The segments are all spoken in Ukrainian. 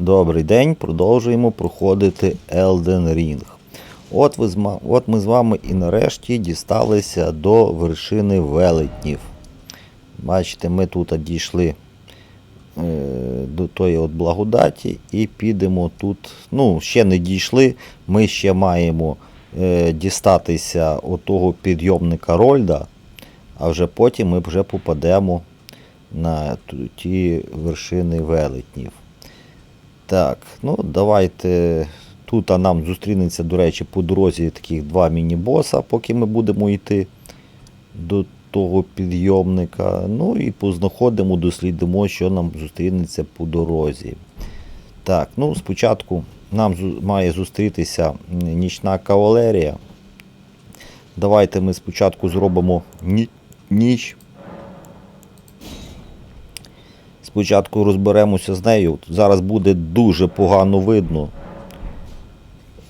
Добрий день, продовжуємо проходити Elden Ring. От, ви от ми з вами і нарешті дісталися до вершини велетнів. Бачите, ми тут дійшли е, до тої от благодаті і підемо тут. Ну, ще не дійшли. Ми ще маємо е, дістатися отого підйомника Рольда, а вже потім ми вже попадемо на ті вершини велетнів. Так, ну давайте. Тут нам зустрінеться, до речі, по дорозі таких два міні-боса, поки ми будемо йти до того підйомника. Ну і познаходимо, дослідимо, що нам зустрінеться по дорозі. Так, ну спочатку нам має зустрітися нічна кавалерія. Давайте ми спочатку зробимо ні- ніч. Спочатку розберемося з нею. Зараз буде дуже погано видно.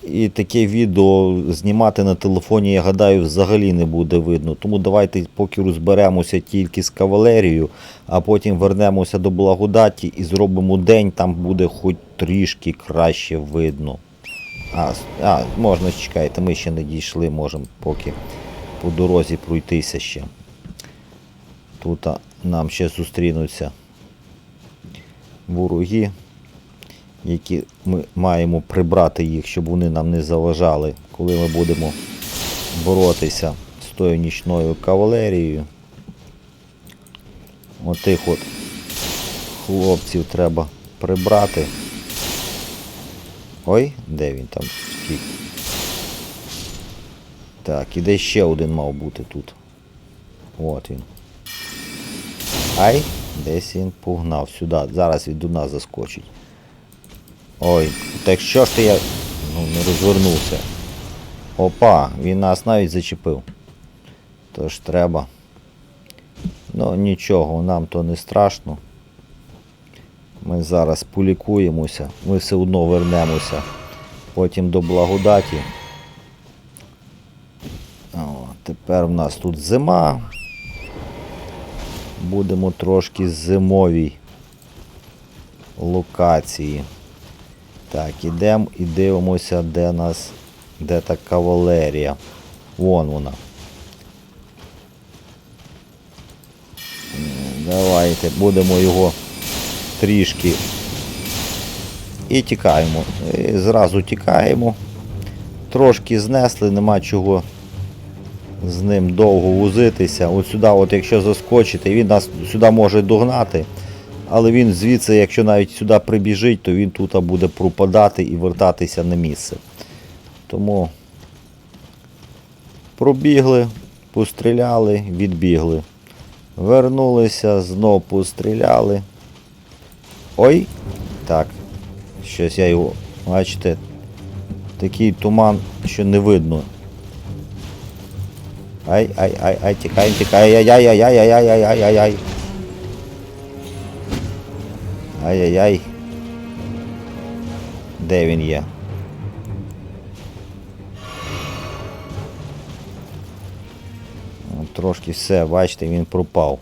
І таке відео знімати на телефоні, я гадаю, взагалі не буде видно. Тому давайте поки розберемося тільки з кавалерією, а потім вернемося до благодаті і зробимо день, там буде хоч трішки краще видно. А, а можна чекайте, ми ще не дійшли, можемо поки по дорозі пройтися ще. Тут нам ще зустрінуться вороги, які ми маємо прибрати їх, щоб вони нам не заважали, коли ми будемо боротися з тою нічною кавалерією. Отих от хлопців треба прибрати. Ой, де він там? Так, і де ще один мав бути тут. От він. Ай, десь він погнав сюди. Зараз він до нас заскочить. Ой, так що ж ти я. Ну, не розвернувся. Опа, він нас навіть зачепив. Тож треба. Ну нічого, нам то не страшно. Ми зараз полікуємося, ми все одно вернемося потім до благодаті. О, тепер в нас тут зима. Будемо трошки зимовій локації. Так, ідемо і дивимося, де нас, де та кавалерія. Вон вона. Давайте будемо його трішки. І тікаємо. І зразу тікаємо. Трошки знесли, нема чого з ним довго возитися. От сюди, от якщо заскочити, він нас сюди може догнати. Але він звідси, якщо навіть сюди прибіжить, то він тут буде пропадати і вертатися на місце. Тому пробігли, постріляли, відбігли. Вернулися, знов постріляли. Ой! Так. Щось я його, бачите, такий туман, що не видно. Ай, ай, ай, ай, тікаємо, тікаємо, ай, ай, ай, ай, ай, ай, ай, ай, ай, ай. Ай-яй-яй. Де він є? Трошки все, бачите, він пропав.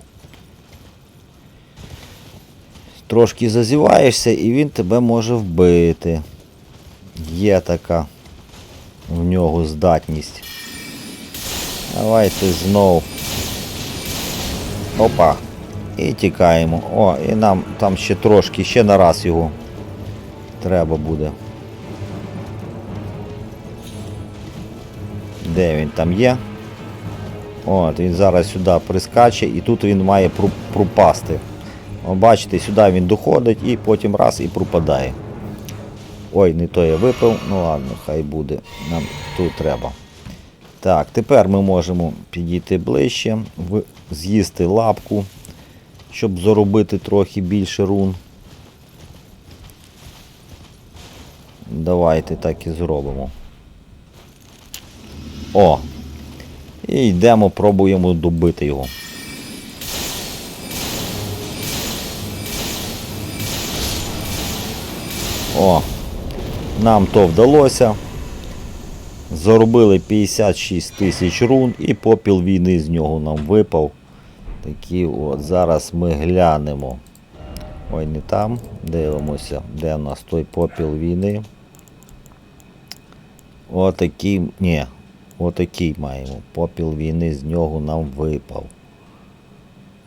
Трошки зазіваєшся і він тебе може вбити. Є така в нього здатність. Давайте знов. Опа. І тікаємо. О, і нам там ще трошки, ще на раз його треба буде. Де він там є? От, він зараз сюди прискаче і тут він має пропасти. Бачите, сюди він доходить і потім раз і пропадає. Ой, не то я випив, ну ладно, хай буде. Нам тут треба. Так, тепер ми можемо підійти ближче, з'їсти лапку, щоб заробити трохи більше рун. Давайте так і зробимо. О! І йдемо, пробуємо добити його. О! Нам то вдалося. Заробили 56 тисяч рун і попіл війни з нього нам випав. Такі от, зараз ми глянемо. Ой, не там. Дивимося, де в нас той попіл війни. Отакий. Ні. Отакий маємо. Попіл війни з нього нам випав.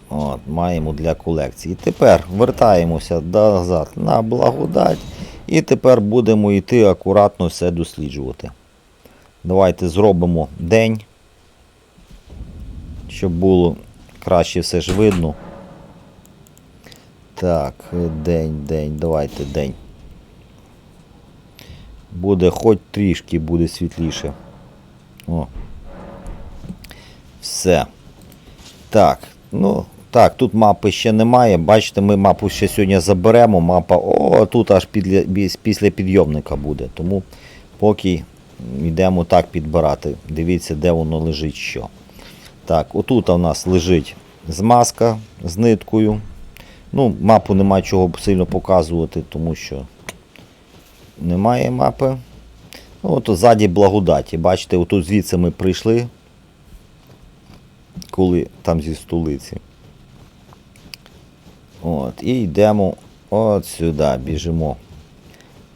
От, маємо для колекції. Тепер вертаємося назад на благодать. І тепер будемо йти акуратно все досліджувати. Давайте зробимо день, щоб було краще все ж видно. Так, день, день, давайте день. Буде хоч трішки буде світліше. О. Все. Так, ну, так, тут мапи ще немає. Бачите, ми мапу ще сьогодні заберемо. Мапа, о, тут аж після підйомника буде. Тому поки йдемо так підбирати. Дивіться, де воно лежить що. Так, отут у нас лежить змазка з ниткою. Ну, мапу нема чого сильно показувати, тому що немає мапи. Ну, от ззаді благодаті. Бачите, отут звідси ми прийшли, коли там зі столиці. От, і йдемо от сюди, біжимо.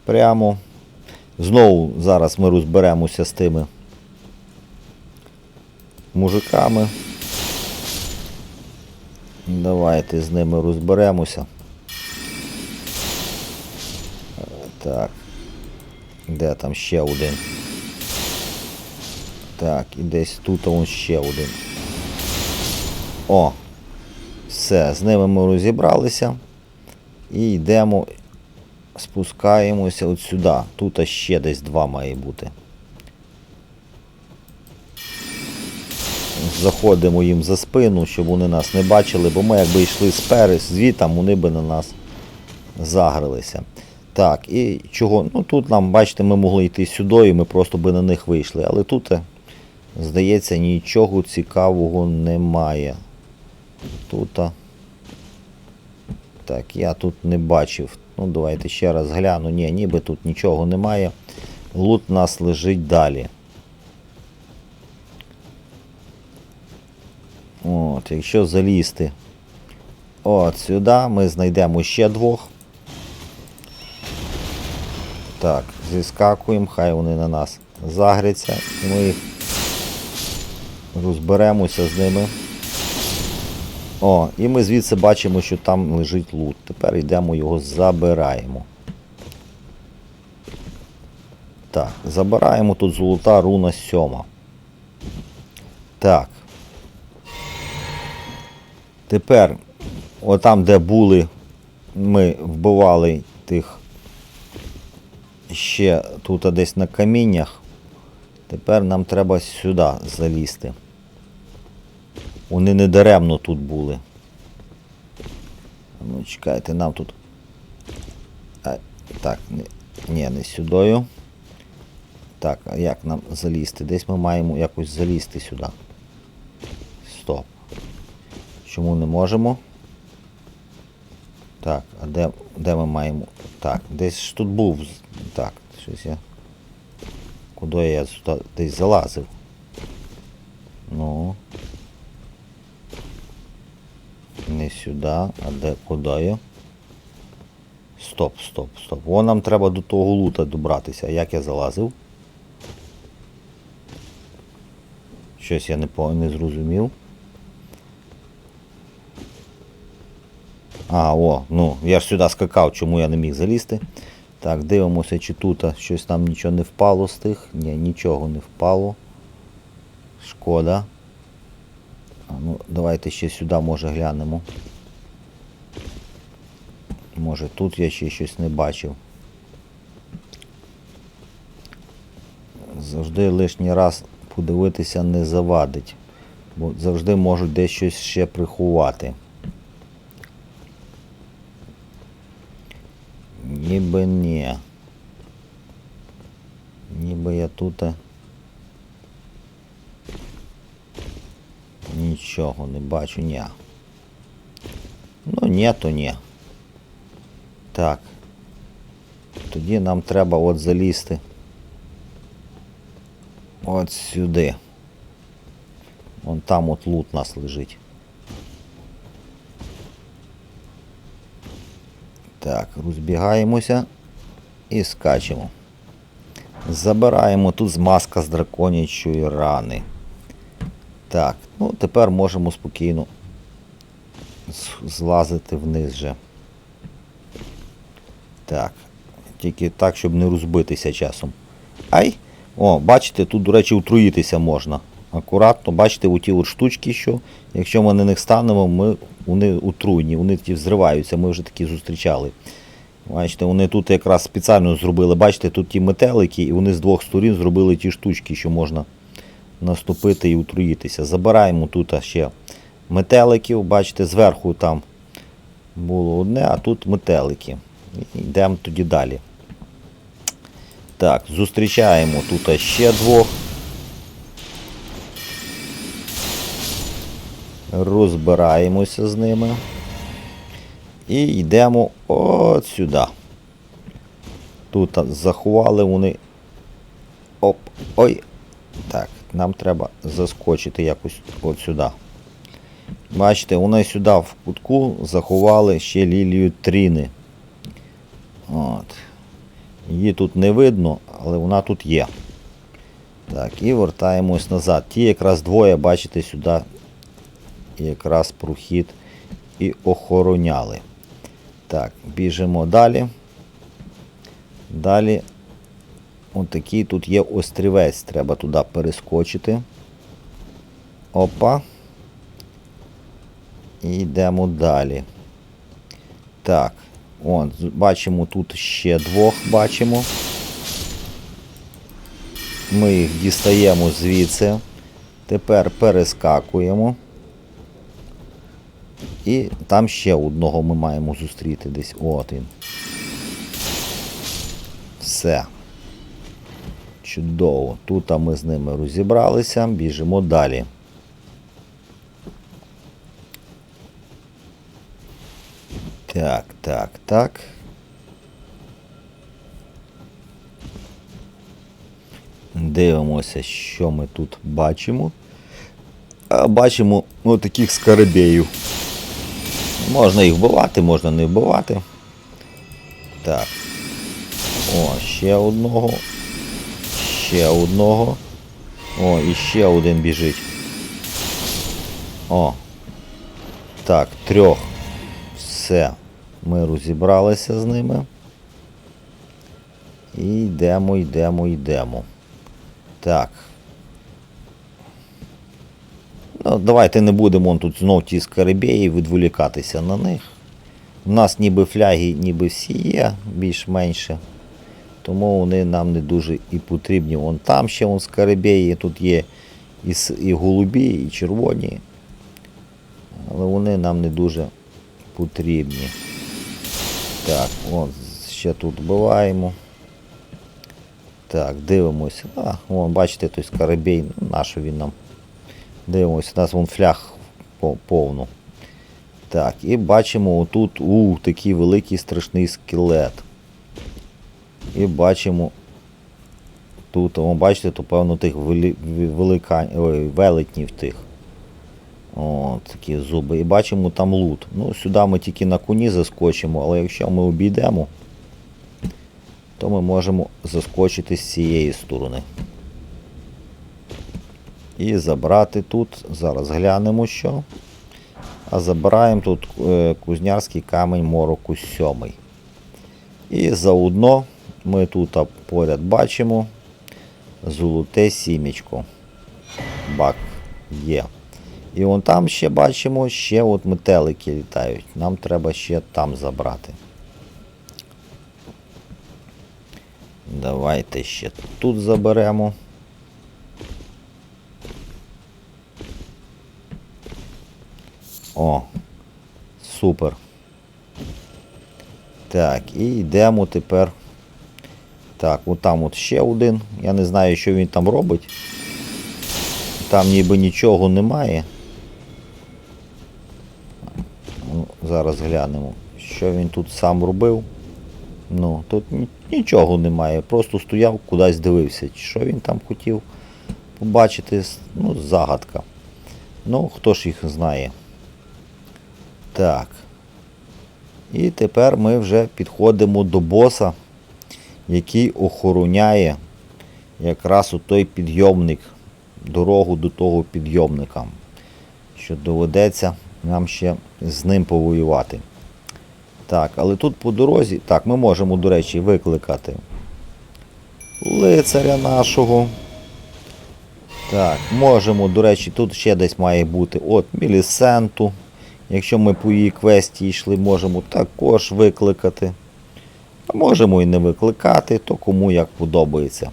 Прямо. Знову зараз ми розберемося з тими мужиками. Давайте з ними розберемося. Так. Де там ще один? Так, і десь тут он ще один. О! Все, з ними ми розібралися. І йдемо, спускаємося от сюди. Тут ще десь два має бути. Заходимо їм за спину, щоб вони нас не бачили, бо ми якби йшли спереду, звітом вони би на нас загралися. Так, і чого? Ну тут нам, бачите, ми могли йти сюди, і ми просто би на них вийшли. Але тут, здається, нічого цікавого немає. Тут. Так, я тут не бачив. Ну, давайте ще раз гляну. Ні, ніби тут нічого немає. Лут у нас лежить далі. От, якщо залізти от сюди, ми знайдемо ще двох. Так, зіскакуємо, хай вони на нас загряться. Ми їх розберемося з ними. О, і ми звідси бачимо, що там лежить лут. Тепер йдемо його забираємо. Так, забираємо тут золота руна сьома. Так. Тепер, отам, де були, ми вбивали тих ще тут десь на каміннях. Тепер нам треба сюди залізти. Вони не даремно тут були. Ну, чекайте, нам тут. А, так, не, ні, не сюдою. Так, а як нам залізти? Десь ми маємо якось залізти сюди. Стоп. Чому не можемо? Так, а де, де ми маємо? Так, десь ж тут був. Так, щось я. Куди я сюди десь залазив? Ну. Не сюди, а де куди я? Стоп, стоп, стоп. О, нам треба до того лута добратися. Як я залазив? Щось я не, не зрозумів. А, о, ну, я ж сюди скакав, чому я не міг залізти. Так, дивимося, чи тут щось там нічого не впало з тих. Ні, нічого не впало. Шкода. Ну, давайте ще сюди може глянемо. Може тут я ще щось не бачив. Завжди лишній раз подивитися не завадить. Бо завжди можуть десь щось ще приховати. Ніби ні. Ніби я тут. е, Ні. Ну, ні, то ні. Так. Тоді нам треба от залізти. От сюди. Вон там от лут у нас лежить. Так, розбігаємося і скачемо. Забираємо тут змазка з драконячої рани. Так, ну тепер можемо спокійно злазити вниз же. Так. Тільки так, щоб не розбитися часом. Ай! О, бачите, тут, до речі, утруїтися можна. Акуратно, бачите, у ті от штучки, що якщо ми на них станемо, ми, вони отруйні, вони ті взриваються, ми вже такі зустрічали. Бачите, вони тут якраз спеціально зробили, бачите, тут ті метелики, і вони з двох сторін зробили ті штучки, що можна наступити і утруїтися. Забираємо тут ще метеликів, бачите, зверху там було одне, а тут метелики. Йдемо тоді далі. Так, зустрічаємо тут ще двох. Розбираємося з ними. І йдемо от сюди. Тут заховали вони. Оп, ой. Так, нам треба заскочити якось от сюди. Бачите, вони сюди в кутку заховали ще лілію тріни. От. Її тут не видно, але вона тут є. Так, і вертаємось назад. Ті якраз двоє, бачите, сюди якраз прохід і охороняли. Так, біжимо далі. Далі отакий тут є острівець, треба туди перескочити. Опа. І йдемо далі. Так, От, бачимо тут ще двох бачимо. Ми їх дістаємо звідси. Тепер перескакуємо. І там ще одного ми маємо зустріти десь. От він. Все. Чудово. Тут ми з ними розібралися, біжимо далі. Так, так, так. Дивимося, що ми тут бачимо. Бачимо ну, таких скарабеїв. Можна їх вбивати, можна не вбивати. Так. О, ще одного. Ще одного. О, і ще один біжить. О. Так, трьох. Все. Ми розібралися з ними. І йдемо, йдемо, йдемо. Так. Ну, давайте не будемо он тут знов ті скарабеї відволікатися на них. У нас ніби фляги, ніби всі є, більш-менше. Тому вони нам не дуже і потрібні. Вон там ще вон скарабеї, тут є і, і голубі, і червоні. Але вони нам не дуже потрібні. Так, от ще тут вбиваємо. Так, дивимося. А, вон, бачите, той скарабей, ну, нащо він нам. Дивимося, у нас вон фляг по- повну. Так, і бачимо отут у, такий великий страшний скелет. І бачимо тут, о, бачите, то певно тих велика, велетнів тих. О, такі зуби. І бачимо там лут. Ну, сюди ми тільки на коні заскочимо, але якщо ми обійдемо, то ми можемо заскочити з цієї сторони. І забрати тут. Зараз глянемо що. А забираємо тут е, кузнярський камінь мороку 7. І заодно ми тут поряд бачимо золоте сімечко. Бак є. І вон там ще бачимо, ще от метелики літають. Нам треба ще там забрати. Давайте ще тут заберемо. О, супер. Так, і йдемо тепер. Так, от там от ще один. Я не знаю, що він там робить. Там ніби нічого немає. Ну, зараз глянемо, що він тут сам робив. Ну, тут нічого немає. Просто стояв, кудись дивився. Що він там хотів побачити, ну, загадка. Ну, хто ж їх знає. Так. І тепер ми вже підходимо до боса, який охороняє якраз у той підйомник, дорогу до того підйомника. Що доведеться нам ще з ним повоювати. Так, але тут по дорозі. Так, ми можемо, до речі, викликати лицаря нашого. Так, можемо, до речі, тут ще десь має бути от Мілісенту. Якщо ми по її квесті йшли, можемо також викликати. А можемо і не викликати, то кому як подобається.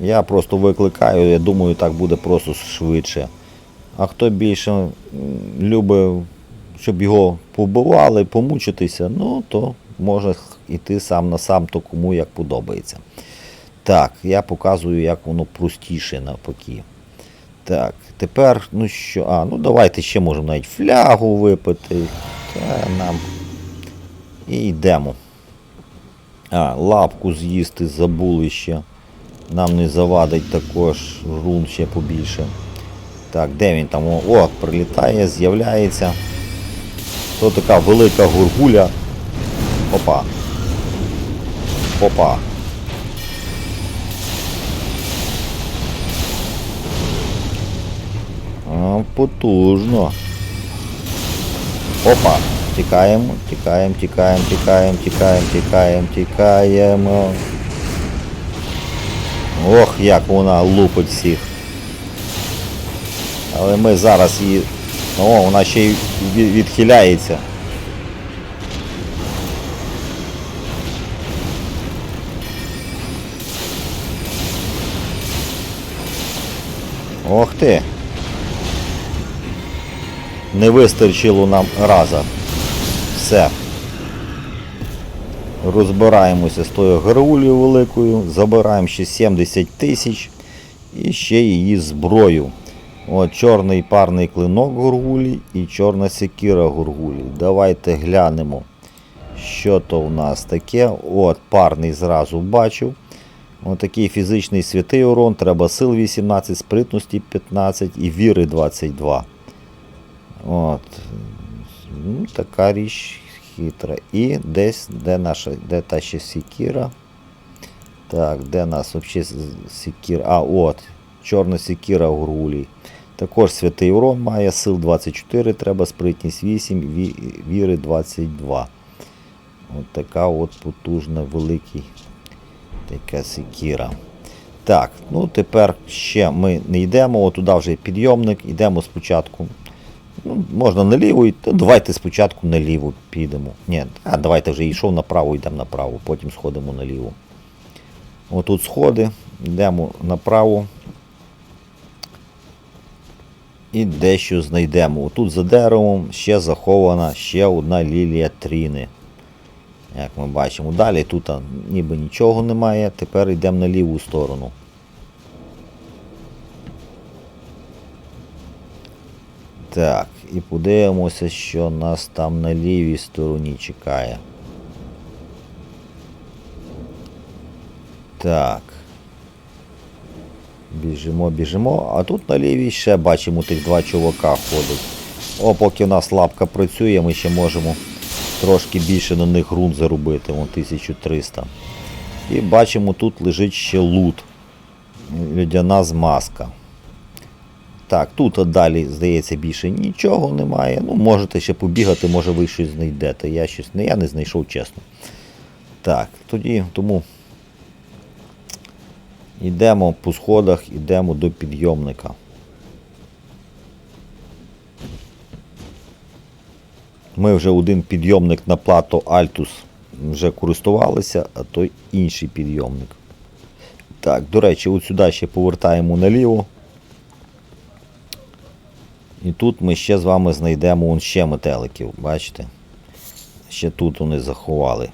Я просто викликаю, я думаю, так буде просто швидше. А хто більше м, любить, щоб його побивали, помучитися, ну то може йти сам на сам, то кому як подобається. Так, я показую, як воно простіше навпаки. Так, тепер, ну що, а, ну давайте ще можемо навіть флягу випити. Та нам. І йдемо. А, лапку з'їсти забули ще. Нам не завадить також рун ще побільше. Так, де він там? О, О, прилітає, з'являється. То така велика гургуля. Опа. Опа. А, потужно. Опа. Тікаємо, тікаємо, тікаємо, тікаємо, тікаємо, тікаємо, тікаємо. Ох, як вона лупить всіх. Але ми зараз її... О, вона ще й ві- відхиляється. Ох ти. Не вистачило нам раза. Все. Розбираємося з тою граулею великою, забираємо ще 70 тисяч і ще її зброю. От чорний парний клинок гургулі і чорна секіра гургулі. Давайте глянемо, що то в нас таке. От парний зразу бачив. Отакий фізичний святий урон, треба сил 18, спритності 15 і віри 22. От. Ну, така річ хитра. І десь, де наша, де та ще секіра. Так, де нас взагалі секіра? А, от, чорна секіра в грулі. Також святий урон має, сил 24, треба спритність 8, віри 22. От така от потужна, великий така секіра. Так, ну тепер ще ми не йдемо, от туди вже підйомник, йдемо спочатку. Ну, можна наліво, йти, давайте спочатку наліво підемо. Ні, а давайте вже йшов направо, йдемо направо, потім сходимо наліво. Отут сходи, йдемо направо. І дещо знайдемо. Отут за деревом ще захована ще одна лілія тріни. Як ми бачимо. Далі тут ніби нічого немає. Тепер йдемо на ліву сторону. Так, і подивимося, що нас там на лівій стороні чекає. Так. Біжимо, біжимо. А тут на лівій ще бачимо тих два чувака ходять. О, поки в нас лапка працює, ми ще можемо трошки більше на них грунт заробити, вон 1300. І бачимо, тут лежить ще лут. Людяна змазка. Так, тут далі, здається, більше нічого немає. Ну, можете ще побігати, може ви щось знайдете. Я щось не, я не знайшов, чесно. Так, тоді тому йдемо по сходах, йдемо до підйомника. Ми вже один підйомник на плато Альтус вже користувалися, а той інший підйомник. Так, до речі, от сюди ще повертаємо наліво. І тут ми ще з вами знайдемо вон ще метеликів, бачите? Ще тут вони заховали.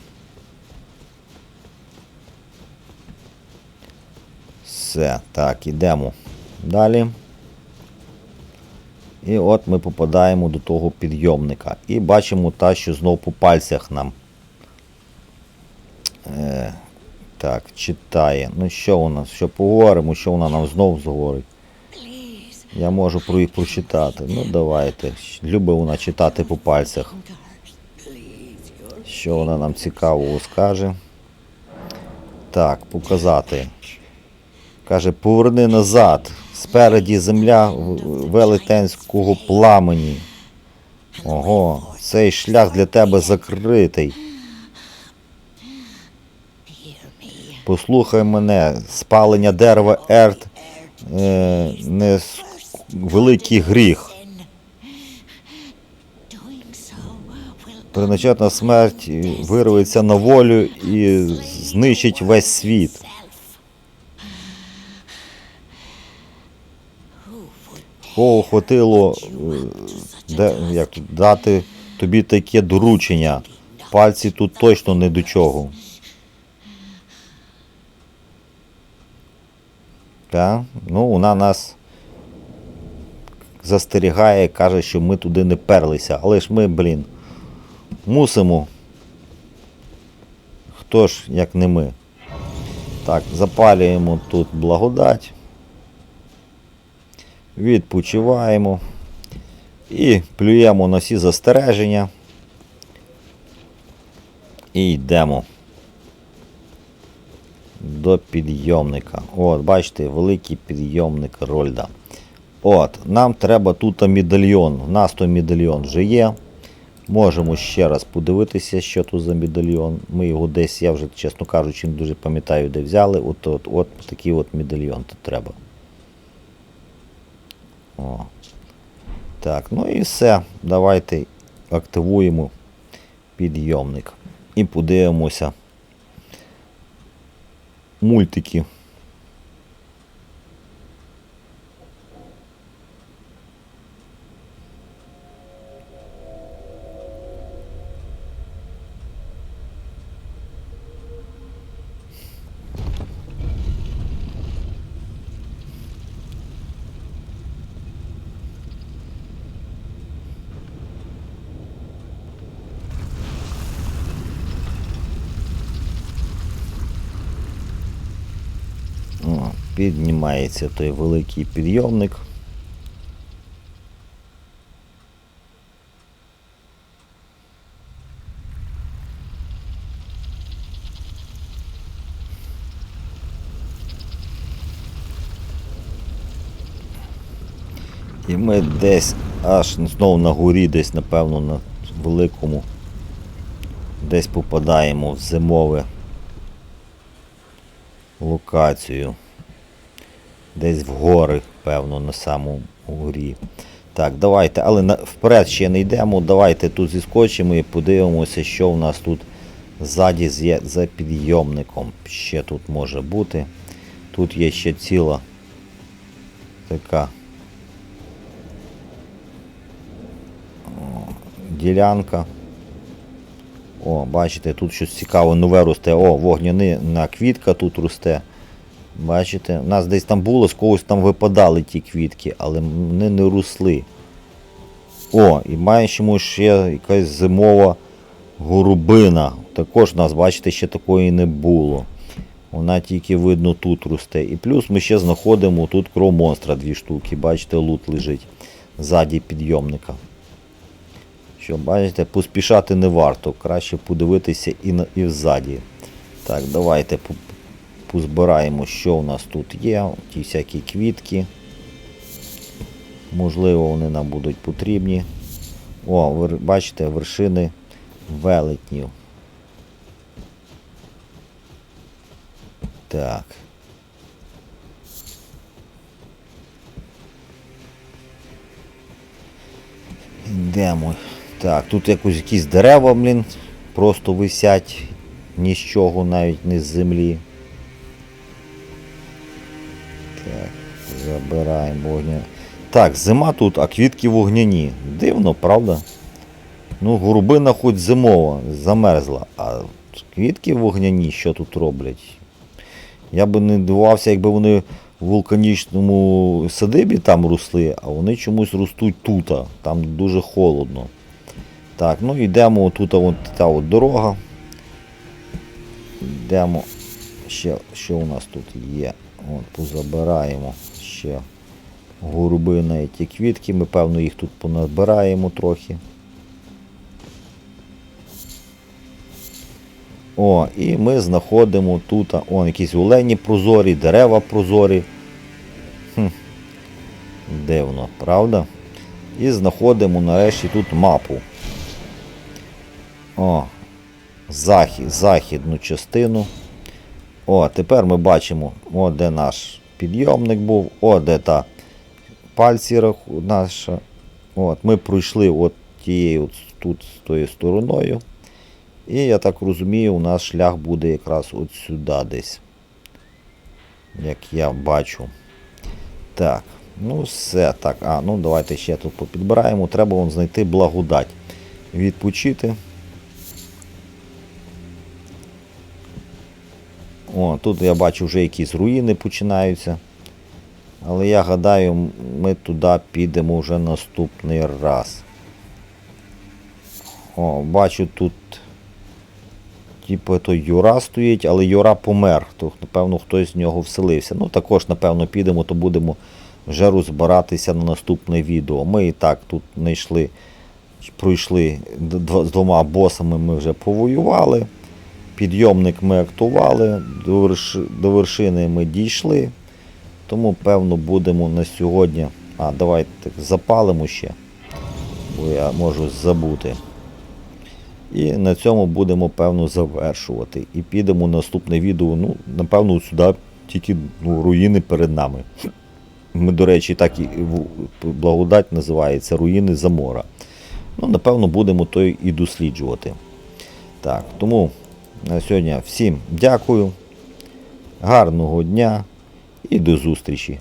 Все, так, ідемо далі. І от ми попадаємо до того підйомника. І бачимо та, що знов по пальцях нам. Е, так, читає. Ну що у нас? Що поговоримо, що вона нам знов зговорить? Я можу про їх прочитати. Ну давайте. Любить вона читати по пальцях. Що вона нам цікавого скаже. Так, показати. Каже, поверни назад. Спереді земля велетенського пламені. Ого, цей шлях для тебе закритий. Послухай мене, спалення дерева Ерт е, не великий гріх. Призначена смерть вирветься на волю і знищить весь світ. Кого хватило е, де, як, дати тобі таке доручення. Пальці тут точно не до чого. Так? Ну, вона нас застерігає, каже, що ми туди не перлися. Але ж ми, блін, мусимо. Хто ж, як не ми. Так, запалюємо тут благодать. Відпочиваємо. І плюємо на всі застереження. І йдемо до підйомника. От, бачите, великий підйомник Рольда. От, нам треба тут медальйон. У нас то медальйон вже є. Можемо ще раз подивитися, що тут за медальйон. Ми його десь, я вже, чесно кажучи, не дуже пам'ятаю, де взяли. От, от, от такий от медальйон тут треба. О. Так, ну і все. Давайте активуємо підйомник. І подивимося мультики. О, піднімається той великий підйомник. І ми десь аж знову на горі, десь, напевно, на великому, десь попадаємо в зимове локацію. Десь в гори, певно, на самому горі. Так, давайте, але вперед ще не йдемо. Давайте тут зіскочимо і подивимося, що в нас тут ззаді за підйомником. Ще тут може бути. Тут є ще ціла така ділянка. О, бачите, тут щось цікаве нове росте. О, вогняна квітка тут росте. Бачите, у нас десь там було, з когось там випадали ті квітки, але вони не росли. О, і маємо ще якась зимова горубина. Також у нас, бачите, ще такої не було. Вона тільки видно тут росте. І плюс ми ще знаходимо тут кров монстра дві штуки. Бачите, лут лежить ззаді підйомника. Що, бачите, поспішати не варто, краще подивитися і, на, і взаді. Так, давайте позбираємо, що у нас тут є. Ті всякі квітки. Можливо, вони нам будуть потрібні. О, вер- бачите, вершини велетнів. Так. Йдемо. Так, тут якось якісь дерева, блін, просто висять ні з чого, навіть не з землі. Так, забираємо вогня. Так, зима тут, а квітки вогняні. Дивно, правда? Ну, горубина хоч зимова, замерзла, а квітки вогняні, що тут роблять? Я би не дивувався, якби вони в вулканічному садибі там росли, а вони чомусь ростуть тут. Там дуже холодно. Так, ну йдемо тут от та от дорога. Йдемо. Ще що у нас тут є? От, позабираємо ще Голуби навіть ті квітки, ми певно їх тут понабираємо трохи. О, і ми знаходимо тут о, якісь олені прозорі, дерева прозорі. Хм. Дивно, правда? І знаходимо нарешті тут мапу. О, захід, західну частину. О, тепер ми бачимо, о, де наш підйомник був, о, де та пальці наша. От, ми пройшли от тією от тут з тою стороною. І я так розумію, у нас шлях буде якраз от сюди десь. Як я бачу. Так, ну все так. А, ну давайте ще тут попідбираємо. Треба вон знайти благодать. Відпочити. О, тут я бачу вже якісь руїни починаються. Але я гадаю, ми туди підемо вже наступний раз. О, бачу тут. Типу, то Юра стоїть, але Юра помер. То, напевно, хтось з нього вселився. Ну, також, напевно, підемо, то будемо вже розбиратися на наступне відео. Ми і так тут знайшли, пройшли з двома босами, ми вже повоювали. Підйомник ми актували, до, вершини ми дійшли. Тому, певно, будемо на сьогодні. А, давайте запалимо ще, бо я можу забути. І на цьому будемо, певно, завершувати. І підемо наступне відео. Ну, напевно, сюди тільки ну, руїни перед нами. Ми, до речі, так і благодать називається руїни Замора. Ну, напевно, будемо то і досліджувати. Так, тому на сьогодні всім дякую. Гарного дня і до зустрічі!